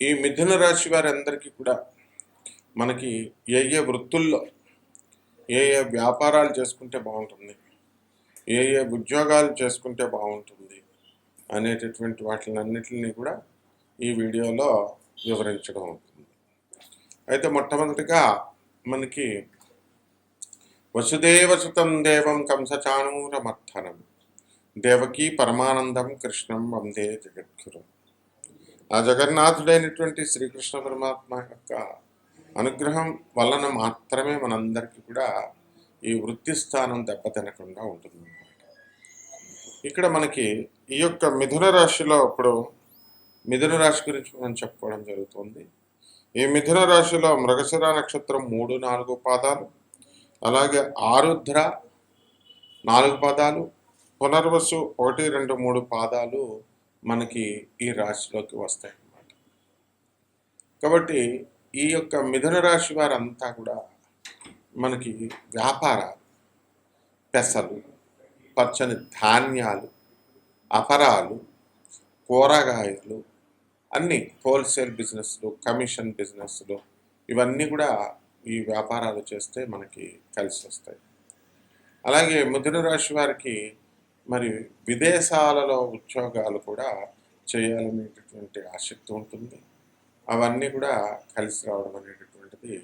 ఈ మిథున రాశి వారందరికీ కూడా మనకి ఏ ఏ వృత్తుల్లో ఏ ఏ వ్యాపారాలు చేసుకుంటే బాగుంటుంది ఏ ఏ ఉద్యోగాలు చేసుకుంటే బాగుంటుంది అనేటటువంటి వాటినన్నిటిని కూడా ఈ వీడియోలో వివరించడం అవుతుంది. అయితే మొట్టమొదటిగా మనకి వసుదేవసుతం దేవం కంసచాణూరమర్థనం దేవకీ పరమానందం కృష్ణం వందే జగద్గురు. ఆ జగన్నాథుడైనటువంటి శ్రీకృష్ణ పరమాత్మ యొక్క అనుగ్రహం వలన మాత్రమే మనందరికీ కూడా ఈ వృత్తి స్థానం దెబ్బతినకుండా ఉంటుంది ఇక్కడ మనకి ఈ యొక్క మిథున రాశిలో ఇప్పుడు మిథున రాశి గురించి మనం చెప్పుకోవడం జరుగుతుంది. ఈ మిథున రాశిలో మృగశిర నక్షత్రం మూడు నాలుగు పాదాలు అలాగే ఆరుద్ర నాలుగు పాదాలు పునర్వసు ఒకటి రెండు మూడు పాదాలు మనకి ఈ రాశిలోకి వస్తాయి అన్నమాట. కాబట్టి ఈ యొక్క మిథున రాశి వారంతా కూడా మనకి వ్యాపారాలు పెసలు పచ్చని ధాన్యాలు అపరాలు కూరగాయలు అన్నీ హోల్సేల్ బిజినెస్లు కమిషన్ బిజినెస్లు ఇవన్నీ కూడా ఈ వ్యాపారాలు చేస్తే మనకి కలిసి వస్తాయి. అలాగే మిథున రాశి వారికి మరి విదేశాలలో ఉద్యోగాలు కూడా చేయాలనేటటువంటి ఆసక్తి ఉంటుంది. అవన్నీ కూడా కలిసి రావడం అనేటటువంటిది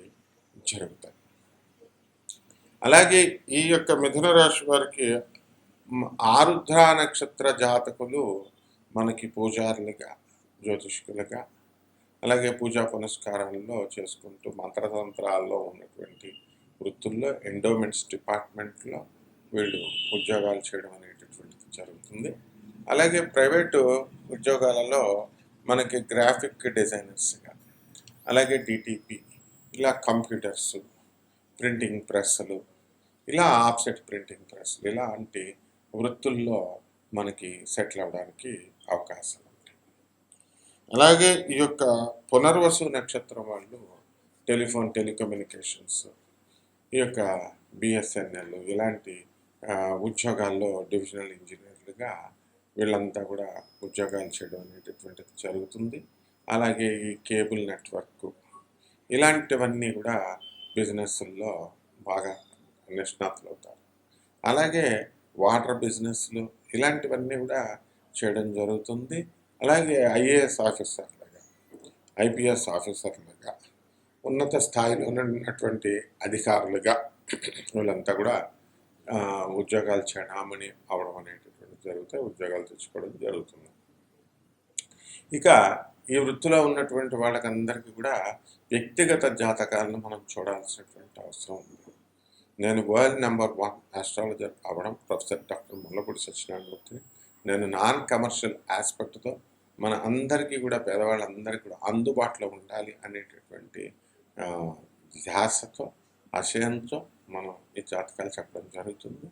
జరుగుతాయి. అలాగే ఈ యొక్క మిథున రాశి వారికి ఆరుద్ర నక్షత్ర జాతకులు మనకి పూజారులుగా జ్యోతిష్కులుగా అలాగే పూజా పునస్కారాల్లో చేసుకుంటూ మంత్రతంత్రాల్లో ఉన్నటువంటి వృత్తుల్లో ఎండోమెంట్స్ డిపార్ట్మెంట్లో వీళ్ళు ఉద్యోగాలు చేయడం జరుగుతుంది. అలాగే ప్రైవేటు ఉద్యోగాలలో మనకి గ్రాఫిక్ డిజైనర్స్గా అలాగే డిటిపి ఇలా కంప్యూటర్స్ ప్రింటింగ్ ప్రెస్సులు ఇలా ఆఫ్సెట్ ప్రింటింగ్ ప్రెస్సులు ఇలాంటి వృత్తుల్లో మనకి సెటిల్ అవ్వడానికి అవకాశం ఉంది. అలాగే ఈ యొక్క పునర్వసు నక్షత్రం వాళ్ళు టెలిఫోన్ టెలికమ్యూనికేషన్స్ ఈ యొక్క బిఎస్ఎన్ఎల్ ఇలాంటి ఉద్యోగాల్లో డివిజనల్ ఇంజనీర్లుగా వీళ్ళంతా కూడా ఉద్యోగాలు చేయడం అనేటటువంటిది జరుగుతుంది. అలాగే ఈ కేబుల్ నెట్వర్క్ ఇలాంటివన్నీ కూడా బిజినెస్ల్లో బాగా నిష్ణాతులు అవుతారు. అలాగే వాటర్ బిజినెస్లు ఇలాంటివన్నీ కూడా చేయడం జరుగుతుంది. అలాగే ఐఏఎస్ ఆఫీసర్లుగా ఐపీఎస్ ఆఫీసర్లుగా ఉన్నత స్థాయిలో ఉన్నటువంటి అధికారులుగా వీళ్ళంతా కూడా ఉద్యోగాలు చేయడామని అవడం అనేటటువంటి జరుగుతాయి ఉద్యోగాలు తెచ్చుకోవడం జరుగుతుంది. ఇక ఈ వృత్తిలో ఉన్నటువంటి వాళ్ళకందరికీ కూడా వ్యక్తిగత జాతకాలను మనం చూడాల్సినటువంటి అవసరం ఉంది. నేను వరల్డ్ నెంబర్ వన్ ఆస్ట్రాలజర్ అవ్వడం ప్రొఫెసర్ డాక్టర్ ముల్లపూడి సత్యనారాయణమూర్తి. నేను నాన్ కమర్షియల్ ఆస్పెక్ట్తో మన అందరికీ కూడా పేదవాళ్ళందరికీ కూడా అందుబాటులో ఉండాలి అనేటటువంటి ధ్యాసతో ఆశయంతో మనం ఈ జాతకాలు చెప్పడం జరుగుతుంది.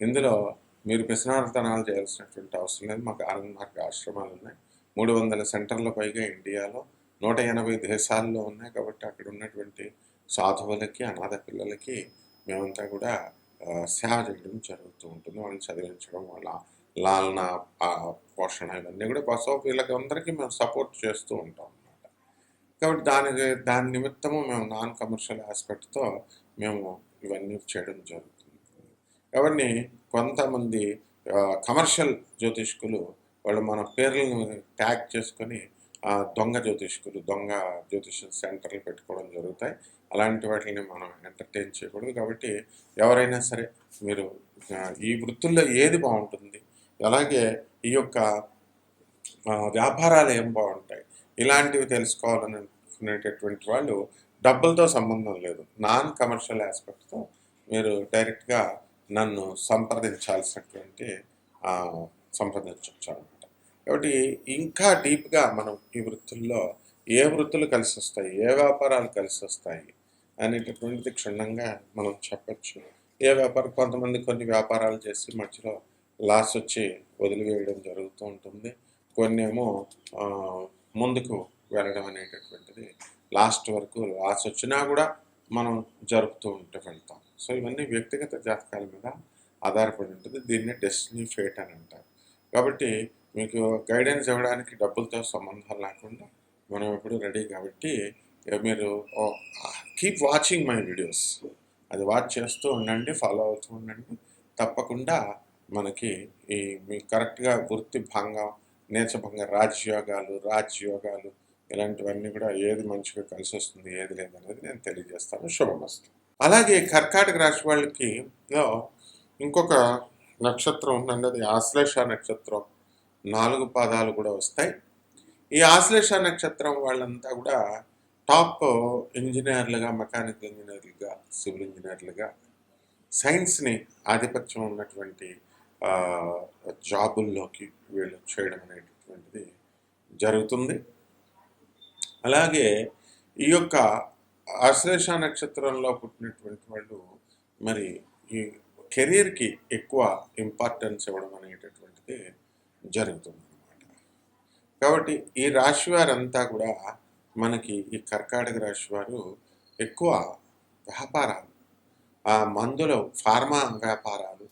ఇందులో మీరు పిసనార్థనాలు చేయాల్సినటువంటి అవసరం లేదు. మాకు ఆనంద ఆశ్రమాలు ఉన్నాయి. మూడు వందల సెంటర్ల పైగా ఇండియాలో నూట ఎనభై దేశాల్లో ఉన్నాయి కాబట్టి అక్కడ ఉన్నటువంటి సాధువులకి అనాథ పిల్లలకి మేమంతా కూడా సేవ చేయడం జరుగుతూ ఉంటుంది. వాళ్ళని చదివించడం వాళ్ళ లాలన పోషణ ఇవన్నీ కూడా బసవ వీళ్ళకి అందరికీ మేము సపోర్ట్ చేస్తూ ఉంటాం అన్నమాట. కాబట్టి దానికి దాని నిమిత్తము మేము నాన్ కమర్షియల్ ఆస్పెక్ట్తో మేము ఇవన్నీ చేయడం జరుగుతుంది. కాబట్టి కొంతమంది కమర్షియల్ జ్యోతిష్కులు వాళ్ళు మన పేర్లను ట్యాగ్ చేసుకొని దొంగ జ్యోతిష్కులు దొంగ జ్యోతిష సెంటర్లు పెట్టుకోవడం జరుగుతాయి. అలాంటి వాటిని మనం ఎంటర్టైన్ చేయకూడదు. కాబట్టి ఎవరైనా సరే మీరు ఈ వృత్తుల్లో ఏది బాగుంటుంది అలాగే ఈ యొక్క వ్యాపారాలు ఏం బాగుంటాయి ఇలాంటివి తెలుసుకోవాలని అనుకునేటటువంటి వాళ్ళు డబ్బులతో సంబంధం లేదు. నాన్ కమర్షియల్ ఆస్పెక్ట్తో మీరు డైరెక్ట్గా నన్ను సంప్రదించాల్సినటువంటి సంప్రదించవచ్చు అనమాట కాబట్టి ఇంకా డీప్గా మనం ఈ వృత్తుల్లో ఏ వృత్తులు కలిసి వస్తాయి ఏ వ్యాపారాలు కలిసి వస్తాయి అనేటటువంటిది క్షుణ్ణంగా మనం చెప్పచ్చు. ఏ వ్యాపారం కొంతమంది కొన్ని వ్యాపారాలు చేసి మధ్యలో లాస్ వచ్చి వదిలివేయడం జరుగుతూ ఉంటుంది. కొన్ని ఏమో ముందుకు వెళ్ళడం అనేటటువంటిది లాస్ట్ వరకు లాస్ వచ్చినా కూడా మనం జరుపుతూ ఉంటూ వెళ్తాం. సో ఇవన్నీ వ్యక్తిగత జాతకాల మీద ఆధారపడి ఉంటుంది. దీన్ని డెస్టినీ ఫేట్ అని అంటారు. కాబట్టి మీకు గైడెన్స్ ఇవ్వడానికి డబ్బులతో సంబంధం లేకుండా మనం ఎప్పుడు రెడీ కాబట్టి మీరు కీప్ వాచింగ్ మై వీడియోస్. అది వాచ్ చేస్తూ ఉండండి ఫాలో అవుతూ ఉండండి. తప్పకుండా మనకి ఈ మీ కరెక్ట్గా వృత్తి భంగం నేచభంగ రాజ్యోగాలు రాజయోగాలు ఇలాంటివన్నీ కూడా ఏది మంచిగా కలిసి వస్తుంది ఏది లేదనేది నేను తెలియజేస్తాను. శుభమస్తు. అలాగే కర్కాటక రాశి వాళ్ళకి ఇంకొక నక్షత్రం ఉందండి అది ఆశ్లేష నక్షత్రం. నాలుగు పాదాలు కూడా వస్తాయి. ఈ ఆశ్లేష నక్షత్రం వాళ్ళంతా కూడా టాప్ ఇంజనీర్లుగా మెకానికల్ ఇంజనీర్లుగా సివిల్ ఇంజనీర్లుగా సైన్స్ని ఆధిపత్యం ఉన్నటువంటి జాబుల్లోకి వీళ్ళు చేయడం అనేటటువంటిది జరుగుతుంది. అలాగే ఈ యొక్క ఆశ్లేష నక్షత్రంలో పుట్టినటువంటి వాళ్ళు మరి ఈ కెరీర్కి ఎక్కువ ఇంపార్టెన్స్ ఇవ్వడం అనేటటువంటిది జరుగుతుంది అనమాట కాబట్టి ఈ రాశి వారంతా కూడా మనకి ఈ కర్కాటక రాశి వారు ఎక్కువ వ్యాపారాలు ఆ మందుల ఫార్మా వ్యాపారాలు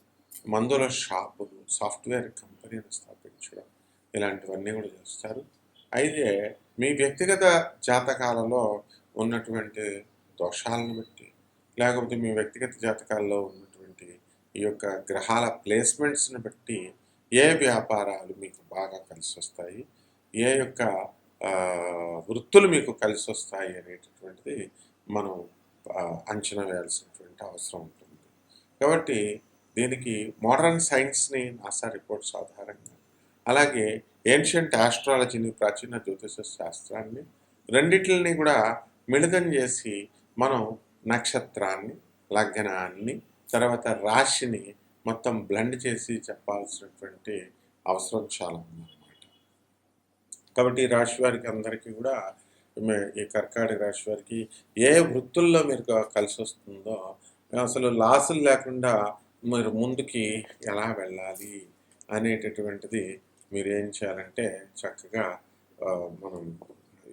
మందుల షాపులు సాఫ్ట్వేర్ కంపెనీలు స్థాపించడం ఇలాంటివన్నీ కూడా చేస్తారు. అయితే మీ వ్యక్తిగత జాతకాలలో ఉన్నటువంటి దోషాలను బట్టి లేకపోతే మీ వ్యక్తిగత జాతకాల్లో ఉన్నటువంటి ఈ యొక్క గ్రహాల ప్లేస్మెంట్స్ని బట్టి ఏ వ్యాపారాలు మీకు బాగా కలిసి వస్తాయి ఏ యొక్క వృత్తులు మీకు కలిసి వస్తాయి అనేటటువంటిది మనం అంచనా వేయాల్సినటువంటి అవసరం ఉంటుంది. కాబట్టి దీనికి మోడర్న్ సైన్స్ని నాసా రిపోర్ట్స్ ఆధారంగా అలాగే ఏన్షియంట్ ఆస్ట్రాలజీని ప్రాచీన జ్యోతిష శాస్త్రాన్ని రెండిటిని కూడా మిళితం చేసి మనం నక్షత్రాన్ని లగ్నాన్ని తర్వాత రాశిని మొత్తం బ్లెండ్ చేసి చెప్పాల్సినటువంటి అవసరం చాలా ఉందన్నమాట. కాబట్టి ఈ రాశి వారికి అందరికీ కూడా ఈ కర్కాటక రాశి వారికి ఏ వృత్తుల్లో మీరు కలిసి వస్తుందో అసలు లాసులు లేకుండా మీరు ముందుకి ఎలా వెళ్ళాలి అనేటటువంటిది మీరు ఏం చేయాలంటే చక్కగా మనం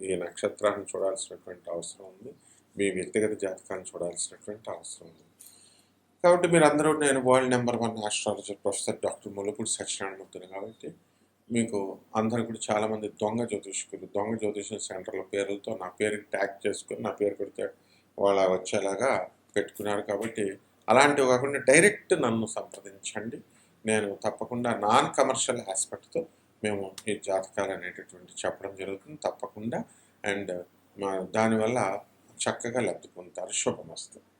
ఈ నక్షత్రాన్ని చూడాల్సినటువంటి అవసరం ఉంది. మీ వ్యక్తిగత జాతకాన్ని చూడాల్సినటువంటి అవసరం ఉంది. కాబట్టి మీరు అందరూ నేను world number one astrologer professor doctor Mulupudi సత్యనారాయణమూర్తిని కాబట్టి మీకు అందరు కూడా చాలామంది దొంగ జ్యోతిష్కులు దొంగ జ్యోతిష సెంటర్ల పేర్లతో నా పేరుకి ట్యాగ్ చేసుకుని నా పేరు కొడితే వాళ్ళ వచ్చేలాగా పెట్టుకున్నారు కాబట్టి అలాంటివి కాకుండా డైరెక్ట్ నన్ను సంప్రదించండి. నేను తప్పకుండా నాన్ కమర్షియల్ ఆస్పెక్ట్తో మేము ఈ జాతకాలు అనేటటువంటి చెప్పడం జరుగుతుంది తప్పకుండా. అండ్ మా దానివల్ల చక్కగా లబ్ధి పొందుతారు శుభమస్తు.